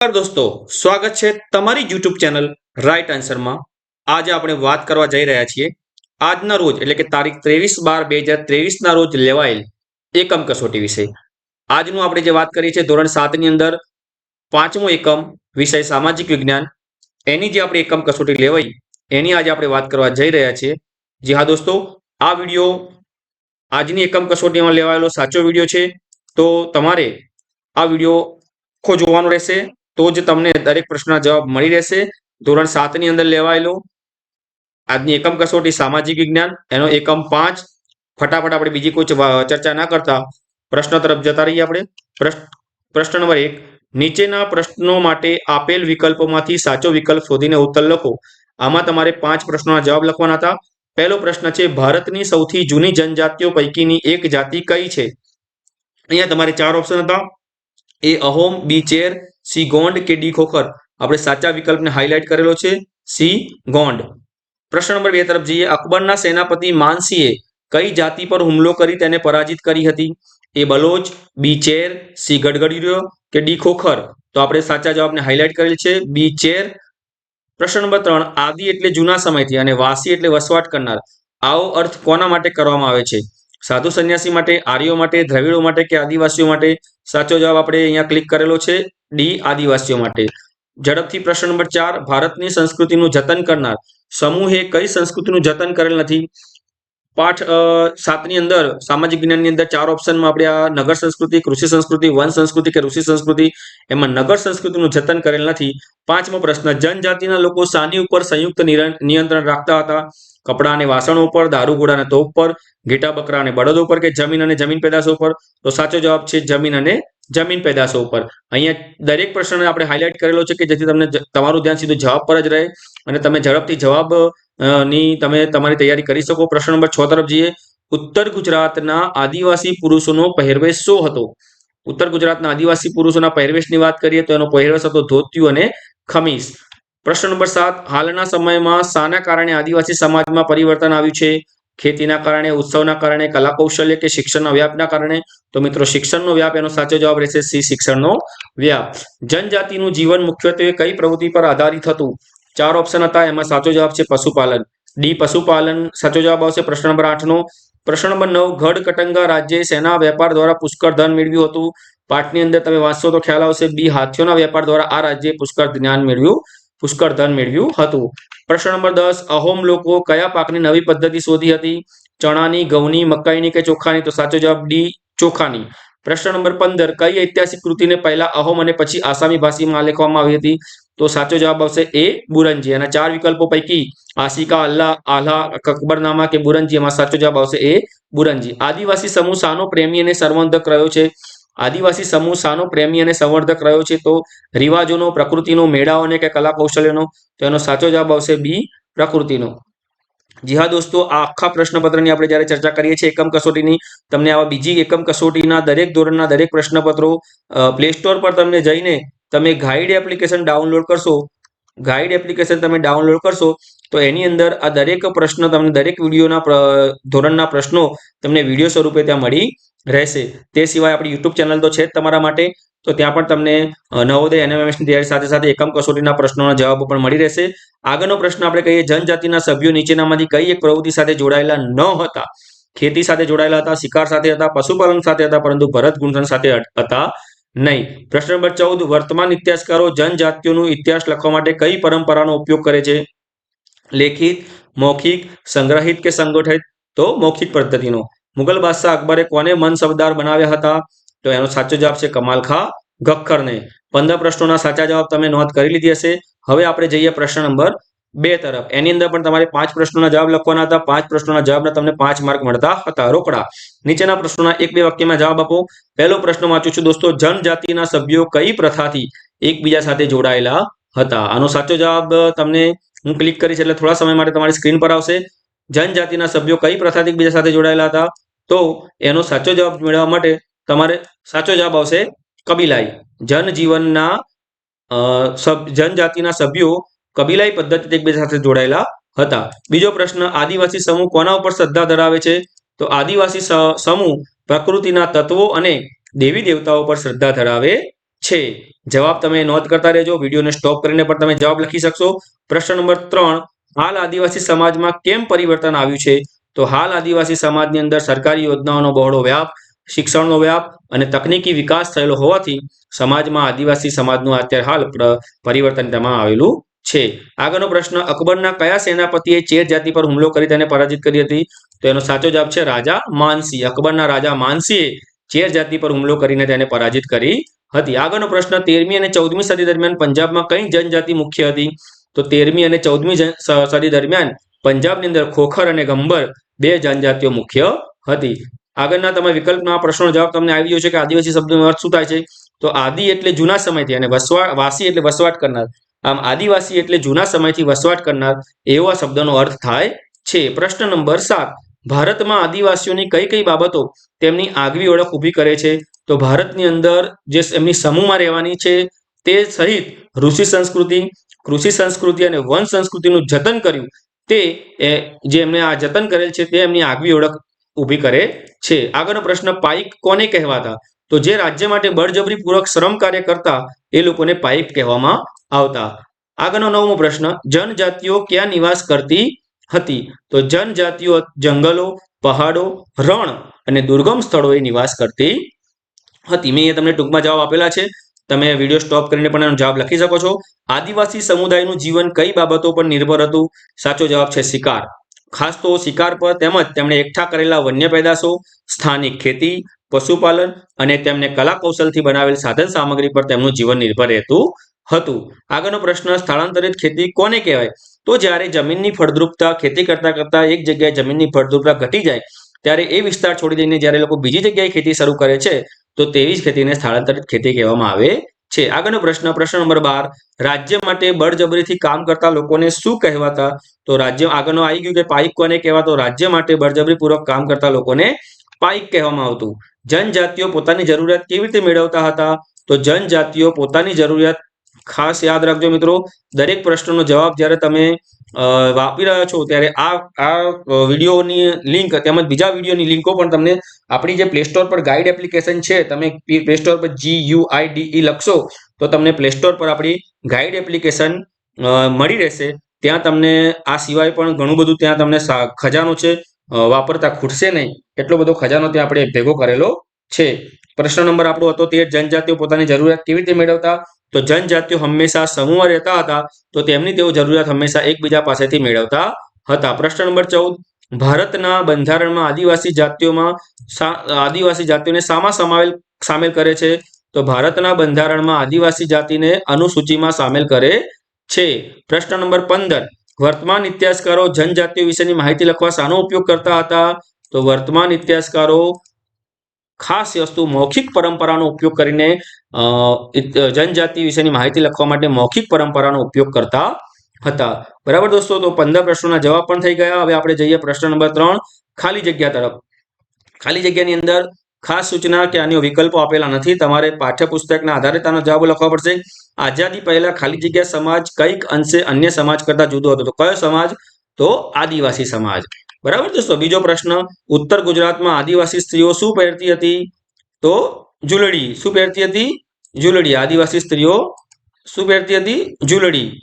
દોસ્તો, સ્વાગત છે તમારી યુટ્યુબ ચેનલ રાઈટ આન્સરમાં આજે આપણે વાત કરવા જઈ રહ્યા છીએ. આજના રોજ, એટલે કે તારીખ ત્રેવીસ બાર બે હજાર ત્રેવીસના રોજ લેવાયેલ એકમ કસોટી વિશે. આજનું આપણે જે વાત કરી છે ધોરણ સાતની અંદર પાંચમો એકમ, વિષય સામાજિક વિજ્ઞાન. એની જે આપણે એકમ કસોટી લેવાઈ, એની આજે આપણે વાત કરવા જઈ રહ્યા છીએ. જી હા દોસ્તો, આ વીડિયો આજની એકમ કસોટીમાં લેવાયેલો સાચો વીડિયો છે. તો તમારે આ વીડિયો આખો જોવાનો રહેશે. તો જ તમને દરેક પ્રશ્નના જવાબ મળી રહેશે. ધોરણ સાતની અંદર લેવાયેલો આજની એકમ કસોટી સામાજિક વિજ્ઞાન, એનો એકમ પાંચ. ફટાફટ આપણે બીજી કોઈ ચર્ચા ના કરતા પ્રશ્ન તરફ જતા રહીએ આપણે. પ્રશ્ન નંબર એક. નીચેના પ્રશ્નો માટે આપેલ વિકલ્પોમાંથી સાચો વિકલ્પ શોધીને ઉત્તર લખો. આમાં તમારે પાંચ પ્રશ્નોના જવાબ લખવાના હતા. પહેલો પ્રશ્ન છે, ભારતની સૌથી જૂની જનજાતિઓ પૈકીની એક જાતિ કઈ છે? અહીંયા તમારે ચાર ઓપ્શન હતા. A Ahom, B Cher C Gond કે ડી ખોખર? આપણે સાચા વિકલ્પને હાઇલાઇટ કરેલો છે. સી ગોંડ. પ્રશ્ન નંબર બે તરફ જઈએ. અકબરના સેનાપતિ માનસીએ કઈ જાતિ પર હુમલો કરી તેને પરાજિત કરી હતી? A Baloch, B Cher, C Gadgadiyo કે ડી ખોખર? તો આપણે સાચા જવાબને હાઇલાઇટ કરેલ છે. બી ચેર. પ્રશ્ન નંબર ત્રણ, આદિ એટલે જૂના સમયથી અને વાસી એટલે વસવાટ કરનાર. આવો અર્થ કોના માટે કરવામાં આવે છે? સાધુ સંન્યાસી માટે, આર્યો માટે, દ્રવિડો માટે કે આદિવાસીઓ માટે? સાચો જવાબ આપણે અહીંયા ક્લિક કરેલો છે. ડી આદિવાસીઓ માટે. ઝડપથી પ્રશ્ન નંબર ચાર, ભારતની સંસ્કૃતિનું જતન કરનાર સમૂહે કઈ સંસ્કૃતિનું જતન કરેલ નથી? પાઠ સાતની અંદર સામાજિક વિજ્ઞાનની અંદર ચાર ઓપ્શનમાં આપણે આ નગર સંસ્કૃતિ, કૃષિ સંસ્કૃતિ, વન સંસ્કૃતિ કે ઋષિ સંસ્કૃતિ એમાં નગર સંસ્કૃતિનું જતન કરેલ નથી. પાંચમો પ્રશ્ન, જનજાતિના લોકો સાની ઉપર સંયુક્ત નિયંત્રણ રાખતા હતા? કપડા અને વાસણો ઉપર દારૂગોળા અને તોપ પર, ઘેટા, બકરા અને બળદો ઉપર કે જમીન અને જમીન પેદાશો ઉપર? તો સાચો જવાબ છે જમીન અને જમીન પેદાશો ઉપર. અહીંયા દરેક પ્રશ્નને આપણે હાઇલાઇટ કરેલો છે કે જેથી તમને તમારું ધ્યાન સીધું જવાબ પર જ રહે અને તમે ઝડપથી જવાબની તમે તમારી તૈયારી કરી શકો. પ્રશ્ન નંબર છ તરફ જઈએ. ઉત્તર ગુજરાતના આદિવાસી પુરુષોનો પહેરવેશ શું હતો? ઉત્તર ગુજરાતના આદિવાસી પુરુષોના પહેરવેશની વાત કરીએ તો એનો પહેરવેશ હતો ધોતિયું અને ખમીસ. પ્રશ્ન નંબર સાત, હાલના સમયમાં શાના કારણે આદિવાસી સમાજમાં પરિવર્તન આવ્યું છે? ખેતીના કારણે, ઉત્સવના કારણે કલા કૌશલ્ય કે શિક્ષણના વ્યાપના કારણે? તો મિત્રો, શિક્ષણનો વ્યાપ, એનો સાચો જવાબ રહેશે સી, શિક્ષણનો વ્યાપ. જનજાતિનું જીવન મુખ્યત્વે કઈ પ્રવૃત્તિ પર આધારિત હતું? ચાર ઓપ્શન હતા, એમાં સાચો જવાબ છે પશુપાલન. ડી પશુપાલન. સાચો જવાબ આવશે પ્રશ્ન નંબર આઠનો પ્રશ્ન નંબર નવ ગઢ કટંગા રાજ્યે સેના વેપાર દ્વારા પુષ્કળ ધન મેળવ્યું હતું? પાઠની અંદર તમે વાંચશો તો ખ્યાલ આવશે. બી હાથીઓના વેપાર દ્વારા આ રાજ્યે પુષ્કળ જ્ઞાન મેળવ્યું પુષ્કળ ધન મેળવ્યું હતું. પ્રશ્ન નંબર દસ, અહોમ લોકો કયા પાકની નવી પદ્ધતિ શોધી હતી? ચણાની, ઘઉંની, મકાઈની કે ચોખાની? તો સાચો જવાબ ડી, ચોખાની. પ્રશ્ન નંબર પંદર, કઈ ઐતિહાસિક કૃતિને પહેલા અહોમ અને પછી આસામી ભાષામાં લેખવામાં આવી હતી? તો સાચો જવાબ આવશે એ, બુરંજી. અને ચાર વિકલ્પો પૈકી આશિકા, અલ્લાહ, આલ્હા, અકબરનામા કે બુરંજી. એમાં સાચો જવાબ આવશે એ, બુરંજી. આદિવાસી સમૂહ સાનો પ્રેમી અને સર્વંધક રહ્યો છે? આદિવાસી સમૂહ સાનો પ્રેમી અને સંવર્ધક રહ્યો છે, તો રિવાજોનો, પ્રકૃતિનો, મેળાઓને કે કલા કૌશલ્યનો તો એનો સાચો જવાબ આવશે બી, પ્રકૃતિનો. જી હા દોસ્તો, આ આખા પ્રશ્નપત્રની આપણે જ્યારે ચર્ચા કરીએ છીએ એકમ કસોટીની, તમને આવા બીજી એકમ કસોટીના દરેક ધોરણના દરેક પ્રશ્નપત્રો પ્લે સ્ટોર પર તમને જઈને તમે ગાઈડ એપ્લિકેશન ડાઉનલોડ કરશો ગાઈડ એપ્લિકેશન તમે ડાઉનલોડ કરશો, તો એની અંદર આ દરેક પ્રશ્ન તમને, દરેક વિડીયોના ધોરણના પ્રશ્નો તમને વીડિયો સ્વરૂપે ત્યાં મળી રહેશે. તે સિવાય આપણી યુટ્યુબ ચેનલ તો છે જ તમારા માટે, તો ત્યાં પણ તમને નવોદય એનએમએમએસની તૈયારી સાથે સાથે એકમ કસોટીના પ્રશ્નોના જવાબો પણ મળી રહેશે. આગળનો પ્રશ્ન આપણે કહીએ, જનજાતિના સભ્યો નીચેનામાંથી કઈ એક પ્રવૃત્તિ સાથે જોડાયેલા ન હતા? ખેતી સાથે જોડાયેલા હતા, શિકાર સાથે હતા, પશુપાલન સાથે હતા, પરંતુ ભરત ગુંથણ સાથે હતા નહીં. પ્રશ્ન નંબર ચૌદ, વર્તમાન ઇતિહાસકારો જનજાતિઓનું ઇતિહાસ લખવા માટે કઈ પરંપરાનો ઉપયોગ કરે છે? લેખિત, મૌખિક, સંગ્રહિત કે સંગઠિત? તો મૌખિક પદ્ધતિનો. મુગલ બાદશાહ અકબરે કોને મનસબદાર બનાવ્યા હતા? તો એનો સાચો જવાબ છે કમાલખા ગખ્ખરને પંદર પ્રશ્નોના સાચા જવાબ તમે નોંધ કરી લીધી હશે. હવે આપણે જઈએ પ્રશ્ન નંબર બે તરફ. એની અંદર પણ તમારે પાંચ પ્રશ્નોના જવાબ લખવાના હતા. પાંચ પ્રશ્નોના જવાબના તમને પાંચ માર્ક મળતા હતા. રોકડા. નીચેના પ્રશ્નોના એક બે વાક્યમાં જવાબ આપો. પહેલો પ્રશ્ન વાંચું છું દોસ્તો. જનજાતિના સભ્યો કઈ પ્રથાથી એકબીજા સાથે જોડાયેલા હતા? આનો સાચો જવાબ તમને હું ક્લિક કરીશ એટલે થોડા સમય માટે તમારી સ્ક્રીન પર આવશે. જનજાતિના સભ્યો કઈ પ્રથાથી એકબીજા સાથે જોડાયેલા હતા? તો એનો સાચો જવાબ મેળવવા માટે તમારે સાચો જવાબ આવશે કબીલાઈ. જનજીવનના જનજાતિના સભ્યો કબીલાઈ પદ્ધતિ એકબીજા સાથે જોડાયેલા હતા. બીજો પ્રશ્ન, આદિવાસી સમૂહ કોના ઉપર શ્રદ્ધા ધરાવે છે? તો આદિવાસી સમૂહ પ્રકૃતિના તત્વો અને દેવી દેવતાઓ પર શ્રદ્ધા ધરાવે છે. જવાબ તમે નોંધ કરતા રહેજો. વિડીયોને સ્ટોપ કરીને પણ તમે જવાબ લખી શકશો. પ્રશ્ન નંબર ત્રણ, હાલ આદિવાસી સમાજમાં કેમ પરિવર્તન આવ્યું છે? તો હાલ આદિવાસી સમાજની અંદર સરકારી યોજનાઓનો બહોળો વ્યાપ, શિક્ષણનો વ્યાપ અને તકનીકી વિકાસ થયેલો હોવાથી સમાજમાં આદિવાસી સમાજનું અત્યારે હાલ પરિવર્તન તેમાં આવેલું છે. આગળનો પ્રશ્ન, અકબરના કયા સેનાપતિએ ચેર જાતિ પર હુમલો કરી તેને પરાજિત કરી હતી? તો એનો સાચો જવાબ છે, રાજા માનસી. અકબરના રાજા માનસીએ ચેર જાતિ પર હુમલો કરીને તેને પરાજિત કરી હતી. આગળનો પ્રશ્ન, તેરમી અને ચૌદમી સદી દરમિયાન પંજાબમાં કઈ જનજાતિ મુખ્ય હતી? તો તેરમી અને ચૌદમી સદી દરમિયાન પંજાબની અંદર ખોખર અને ગંબર બે જનજાતિઓ મુખ્ય હતી. આગળના તમે વિકલ્પના પ્રશ્નનો જવાબ તમને આવી ગયો છે કે આદિવાસી શબ્દનો અર્થ શું થાય છે? તો આદિ એટલે જૂના સમયથી અને વસવા, વાસી એટલે વસવાટ કરનાર. આમ આદિવાસી એટલે જૂના સમયથી વસવાટ કરનાર એવો શબ્દનો અર્થ થાય છે. પ્રશ્ન નંબર સાત. ભારતમાં આદિવાસીઓની કઈ કઈ બાબતો તેમની આગવી ઓળખ ઊભી કરે છે? તો ભારતની અંદર જે એમની સમૂહમાં રહેવાની છે તે સહિત ઋષિ સંસ્કૃતિ, કૃષિ સંસ્કૃતિ અને વન સંસ્કૃતિનું જતન કર્યું તે જે એમને આ જતન કરેલ છે તે એમની આગવી ઓળખ ઊભી કરે છે. આગળનો પ્રશ્ન પાઈક કોને કહેવાતા? તો જે રાજ્ય માટે બળજબરી પૂર્વક શ્રમ કાર્ય કરતા એ લોકોને પાઇપ કહેવામાં આવતા. આગળનો નવમો પ્રશ્ન, જનજાતિઓ ક્યાં નિવાસ કરતી હતી? તો જનજાતિઓ જંગલો, પહાડો, રણ અને દુર્ગમ સ્થળોએ નિવાસ કરતી હતી. મેં તમને ટૂંકમાં જવાબ આપેલા છે. તમે વીડિયો સ્ટોપ કરીને પણ એનો જવાબ લખી શકો છો. આદિવાસી સમુદાયનું જીવન કઈ બાબતો પર નિર્ભર હતું? સાચો જવાબ છે શિકાર. ખાસ તો શિકાર પર તેમજ તેમણે એકઠા કરેલા વન્ય પેદાશો, સ્થાનિક ખેતી પશુપાલન અને તેમને કલા કૌશલથી બનાવેલ સાધન સામગ્રી પર તેમનું જીવન નિર્ભર રહેતું હતું. આગળનો પ્રશ્ન, સ્થળાંતરિત ખેતી કોને કહેવાય? તો જ્યારે જમીનની ફળદ્રુપતા ખેતી કરતા કરતા એક જગ્યાએ જમીનની ફળદ્રુપતા ઘટી જાય, ત્યારે એ વિસ્તાર છોડી દઈને જ્યારે લોકો બીજી જગ્યાએ ખેતી શરૂ કરે છે, તો તેવી જ ખેતીને સ્થળાંતરિત ખેતી કહેવામાં આવે છે. આગળનો પ્રશ્ન પ્રશ્ન નંબર બાર, રાજ્ય માટે બળજબરીથી કામ કરતા લોકોને શું કહેવાતા? તો રાજ્ય આગળનો આવી ગયું કે પાઇક કોને કહેવાતો? રાજ્ય માટે બળજબરીપૂર્વક કામ કરતા લોકોને પાઇક કહેવામાં આવતું. જનજાતિઓ પોતાની જરૂરિયાત કેવી રીતે મેળવતા હતા? તો જનજાતિઓ પોતાની જરૂરિયાત ખાસ યાદ રાખજો મિત્રો, દરેક પ્રશ્નનો જવાબ જ્યારે તમે વાપરી રહ્યા છો ત્યારે આ આ વિડીયોની લિંક તેમજ બીજા વિડીયોની લિંકો પણ તમને આપણી જે પ્લે સ્ટોર પર ગાઈડ એપ્લિકેશન છે, તમે પ્લે સ્ટોર પર જી યુ આઈ ડી લખશો, તો તમને પ્લે સ્ટોર પર આપણી ગાઈડ એપ્લિકેશન મળી રહેશે. ત્યાં તમને આ સિવાય પણ ઘણું બધું ત્યાં તમને ખજાનો છે વાપરતા ખૂટશે નહીં. એટલો બધો ખજાનો ત્યાં આપણે ભેગો કરેલો છે. પ્રશ્ન નંબર આપણો હતો તે જનજાતિઓ પોતાની જરૂરિયાત કેવી રીતે મેળવતા? તો જનજાતિઓ હંમેશા સમૂહમાં રહેતા હતા, તો તેમની તેઓ જરૂરિયાત હંમેશા એકબીજા પાસેથી મેળવતા હતા. પ્રશ્ન નંબર ચૌદ. ભારતના બંધારણમાં આદિવાસી જાતિઓમાં આદિવાસી જાતિઓને સામા સમાવેલ, સામેલ કરે છે? તો ભારતના બંધારણમાં આદિવાસી જાતિને અનુસૂચિમાં સામેલ કરે છે. પ્રશ્ન નંબર પંદર. વર્તમાન ઇતિહાસકારો જનજાતિઓ વિશેની માહિતી લખવા શાનો ઉપયોગ કરતા હતા? તો વર્તમાન ઇતિહાસકારો ખાસ વસ્તુ મૌખિક પરંપરાનો ઉપયોગ કરીને જનજાતિ વિશેની માહિતી લખવા માટે મૌખિક પરંપરાનો ઉપયોગ કરતા હતા. બરાબર દોસ્તો, તો પંદર પ્રશ્નોના જવાબ પણ થઈ ગયા. હવે આપણે જઈએ પ્રશ્ન નંબર ત્રણ. ખાલી જગ્યા તરફ. ખાલી જગ્યાની અંદર ખાસ સૂચના કે અન્ય વિકલ્પો આપેલા નથી. તમારે પાઠ્યપુસ્તકના આધારે તેનો જવાબ લખવા પડશે. આઝાદી પહેલા ખાલી જગ્યા સમાજ કંઈક અંશે અન્ય સમાજ કરતા જુદો હતો. તો કયો સમાજ? તો આદિવાસી સમાજ. બરાબર દોસ્તો? બીજો પ્રશ્ન, ઉત્તર ગુજરાતમાં આદિવાસી સ્ત્રીઓ શું પહેરતી હતી? તો જુલડી શું પહેરતી હતી? જુલડી આદિવાસી સ્ત્રીઓ શું પહેરતી હતી? જુલડી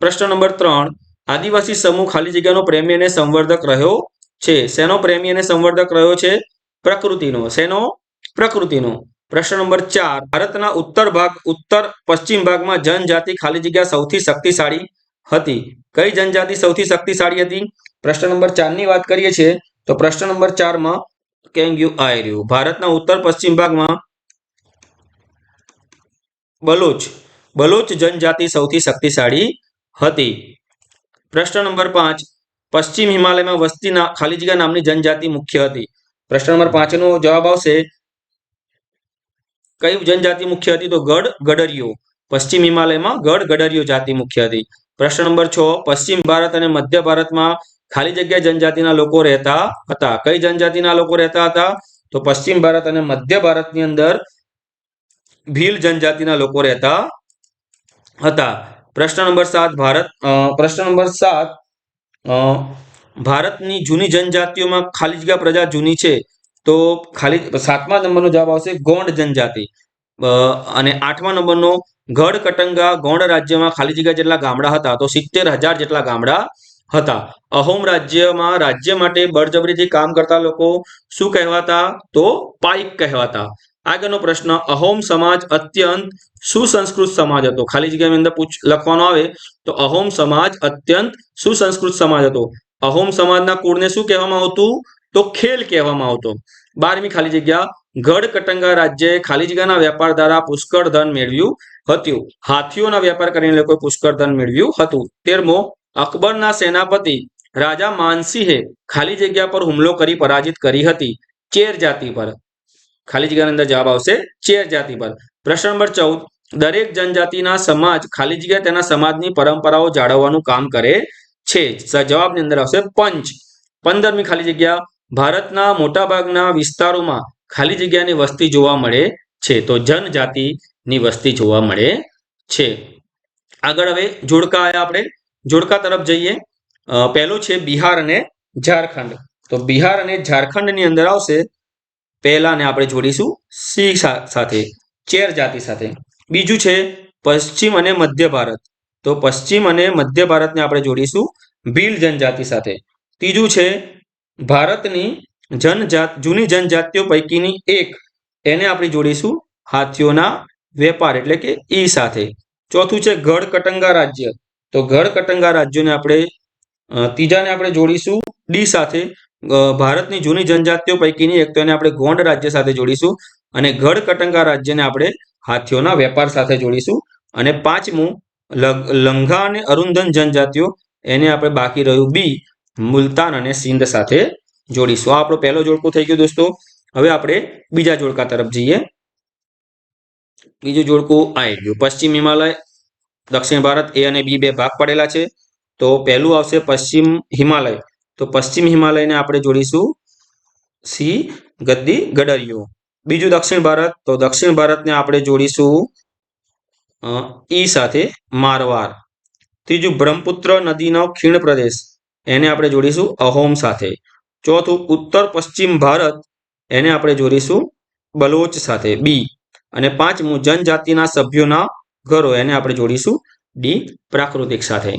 પ્રશ્ન નંબર ત્રણ, આદિવાસી સમૂહ ખાલી જગ્યાનો પ્રેમી અને સંવર્ધક રહ્યો છે. શેનો પ્રેમી અને સંવર્ધક રહ્યો છે? પ્રકૃતિનો, શેનો? પ્રકૃતિનો. પ્રશ્ન નંબર ચાર. ભારતના ઉત્તર ભાગ, ઉત્તર પશ્ચિમ ભાગમાં જનજાતિ ખાલી જગ્યા સૌથી શક્તિશાળી હતી. કઈ જનજાતિ સૌથી શક્તિશાળી હતી? પ્રશ્ન નંબર ચારની વાત કરીએ છીએ, તો પ્રશ્ન નંબર ચારમાં કેંગ્યુ રહ્યું. ભારતના ઉત્તર પશ્ચિમ ભાગમાં બલોચ. બલોચ જનજાતિ સૌથી શક્તિશાળી હતી. પ્રશ્ન નંબર પાંચ. પશ્ચિમ હિમાલયમાં વસ્તીના ખાલી જગ્યા નામની જનજાતિ મુખ્ય હતી. પ્રશ્ન નંબર પાંચ નો જવાબ આવશે, કઈ જનજાતિ મુખ્ય હતી તો ગઢ ગડરિયો. પશ્ચિમ હિમાલયમાં ગઢ ગડરિયો જાતિ મુખ્ય હતી. પ્રશ્ન નંબર છ, પશ્ચિમ ભારત અને મધ્ય ભારતમાં ખાલી જગ્યા જનજાતિના લોકો રહેતા હતા. કઈ જનજાતિના લોકો રહેતા હતા? તો પશ્ચિમ ભારત અને મધ્ય ભારતની અંદર ભીલ જનજાતિના લોકો રહેતા હતા. પ્રશ્ન નંબર સાત, ભારત પ્રશ્ન નંબર સાત ભારતની જૂની જનજાતિઓમાં ખાલી જગ્યા પ્રજા જૂની છે, તો ખાલી સાતમા નંબરનો જવાબ આવશે ગોંડ જનજાતિ. અને આઠમા નંબરનો ગઢ કટંગા ગોંડ રાજ્યમાં ખાલી જગ્યા જેટલા ગામડા હતા, તો સિત્તેર હજાર જેટલા ગામડા હતા. અહોમ રાજ્યમાં રાજ્ય માટે બળજબરીથી કામ કરતા લોકો શું કહેવાતા, તો પાઇક કહેવાતા. આગળનો પ્રશ્ન, અહોમ સમાજ અત્યંત સુસંસ્કૃત સમાજ હતો. ખાલી જગ્યાની અંદર પૂછ, લખવાનો આવે, તો અહોમ સમાજ અત્યંત સુસંસ્કૃત સમાજ હતો. અહોમ સમાજના કુળને શું કહેવામાં આવતું? તો ખેલ કહેવામાં આવતો. બારમી ખાલી જગ્યા, ગઢ કટંગા રાજ્યએ ખાલી જગ્યાના વેપાર દ્વારા પુષ્કળ ધન મેળવ્યું હતું. હાથીઓના વેપાર કરીને લોકોએ પુષ્કળ ધન મેળવ્યું હતું. તેરમો, અકબરના સેનાપતિ રાજા માનસિંહે ખાલી જગ્યા પર હુમલો કરી પરાજિત કરી હતી. ચેર જાતિ પર. ખાલી જગ્યાની અંદર જવાબ આવશે ચેર જાતિ પર. પ્રશ્ન નંબર ચૌદ, દરેક જનજાતિના સમાજ ખાલી જગ્યા તેના સમાજની પરંપરાઓ જાળવવાનું કામ કરે છે. જવાબની અંદર આવશે પંચ. પંદરમી ખાલી જગ્યા. ભારતના મોટાભાગના વિસ્તારોમાં ખાલી જગ્યાની વસ્તી જોવા મળે છે. તો જનજાતિની વસ્તી જોવા મળે છે. આગળ હવે જોડકા આવ્યા આપણે. જોડકા તરફ જઈએ. પહેલું છે બિહાર અને ઝારખંડ. તો બિહાર અને ઝારખંડની અંદર આવશે. પહેલાને આપણે જોડીશું સિંહ સાથે. ચેર જાતિ સાથે. બીજું છે પશ્ચિમ અને મધ્ય ભારત. તો પશ્ચિમ અને મધ્ય ભારતને આપણે જોડીશું ભીલ જનજાતિ સાથે. ત્રીજું છે ભારતની જનજાત, જૂની જનજાતિઓ પૈકીની એક. એને આપણે જોડીશું હાથીઓના વેપાર એટલે કે ઈ સાથે. ચોથું છે ગઢ કટંગા રાજ્ય. તો ગઢ કટંગા રાજ્યને આપણે ત્રીજાને આપણે જોડીશું ડી સાથે. ભારતની જૂની જનજાતિઓ પૈકીની એક, તો એને આપણે ગોંડ રાજ્ય સાથે જોડીશું અને ગઢ કટંગા રાજ્યને આપણે હાથીઓના વેપાર સાથે જોડીશું. અને પાંચમું લંઘા અને અરુંધન જનજાતિઓ, એને આપણે બાકી રહ્યું બી, મુલતાન અને સિંધ સાથે જોડીશું. આ આપણો પહેલો જોડકું થઈ ગયું દોસ્તો. હવે આપણે બીજા જોડકા તરફ જઈએ. બીજું જોડકું આવી ગયું. પશ્ચિમ હિમાલય, દક્ષિણ ભારત, એ અને બી બે ભાગ પડેલા છે. તો પહેલું આવશે પશ્ચિમ હિમાલય. તો પશ્ચિમ હિમાલયને આપણે જોડીશું સી ગદ્દી ગડરિયો. બીજું દક્ષિણ ભારત. તો દક્ષિણ ભારતને આપણે જોડીશું ઈ સાથે મારવાર ત્રીજું, બ્રહ્મપુત્ર નદીનો ખીણ પ્રદેશ. એને આપણે જોડીશું અહોમ સાથે. ચોથું, ઉત્તર પશ્ચિમ ભારત. એને આપણે જોડીશું બલોચ સાથે, બી. અને પાંચમું, જનજાતિના સભ્યોના ઘરો. એને આપણે જોડીશું ડી, પ્રાકૃતિક સાથે.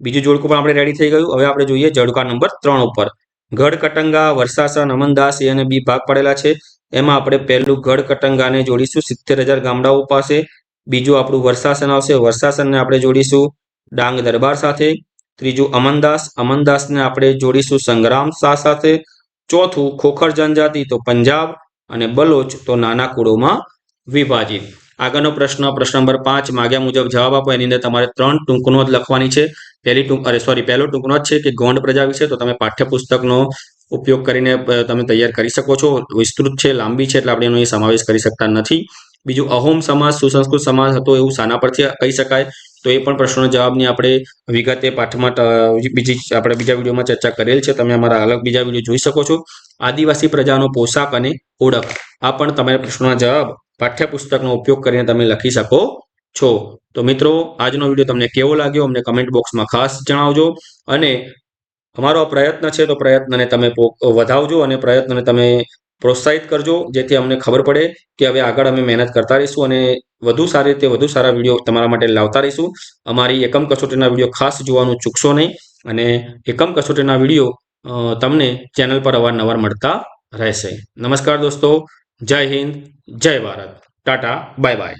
બીજું જોડકું પણ આપણે રેડી થઈ ગયું. હવે આપણે જોઈએ જોડકા નંબર ત્રણ ઉપર. ગઢ કટંગા, વર્ષાસન, અમનદાસ એ અને બી ભાગ પડેલા છે. એમાં આપણે પહેલું ગઢ કટંગાને જોડીશું સિત્તેર હજાર ગામડાઓ પાસે. બીજું આપણું વર્ષાસન આવશે. વર્ષાસનને આપણે જોડીશું ડાંગ દરબાર સાથે. ત્રીજું અમનદાસ. અમનદાસને આપણે જોડીશું સંગ્રામ શાહ સાથે. ચોથું ખોખર જનજાતિ તો પંજાબ અને બલોચ તો નાના કુળોમાં વિભાજિત. આગળનો પ્રશ્ન પ્રશ્ન નંબર પાંચ માગ્યા મુજબ જવાબ આપો. એની અંદર તમારે ત્રણ ટૂંકનો જ લખવાની છે. પહેલી ટૂંક, અરે સોરી પહેલો ટૂંકનો જ છે કે ગોંડ પ્રજા વિશે તો તમે પાઠ્યપુસ્તકનો ઉપયોગ કરીને તમે તૈયાર કરી શકો છો. વિસ્તૃત છે, લાંબી છે, એટલે આપણે એનો સમાવેશ કરી શકતા નથી. બીજું અહોમ સમાજ, સુસંસ્કૃત સમાજ હતો એવું શાના પરથી કહી શકાય. તો એ પણ પ્રશ્નોના જવાબની આપણે વિગતે પાઠમાં બીજી આપણે બીજા વિડીયોમાં ચર્ચા કરેલ છે. તમે અમારા અલગ બીજા વીડિયો જોઈ શકો છો. આદિવાસી પ્રજાનો પોશાક અને ઓળખ. આ પણ તમારા પ્રશ્નોના જવાબ પાઠ્યપુસ્તકનો ઉપયોગ કરીને તમે લખી શકો છો. તો મિત્રો, આજનો વીડિયો તમને કેવો લાગ્યો? અમને કમેન્ટ બોક્સમાં ખાસ જણાવજો. અને અમારો પ્રયત્ન છે તો પ્રયત્નને તમે વધાવજો અને પ્રયત્નને તમે પ્રોત્સાહિત કરજો, જેથી અમને ખબર પડે કે હવે આગળ અમે મહેનત કરતા રહીશું અને વધુ સારી રીતે વધુ સારા વીડિયો તમારા માટે લાવતા રહીશું. અમારી એકમ કસોટીના વીડિયો ખાસ જોવાનું ચૂકશો નહીં અને એકમ કસોટીના વીડિયો તમને ચેનલ પર અવારનવાર મળતા રહેશે. નમસ્કાર દોસ્તો, જય હિન્દ, જય ભારત. Tata, bye bye.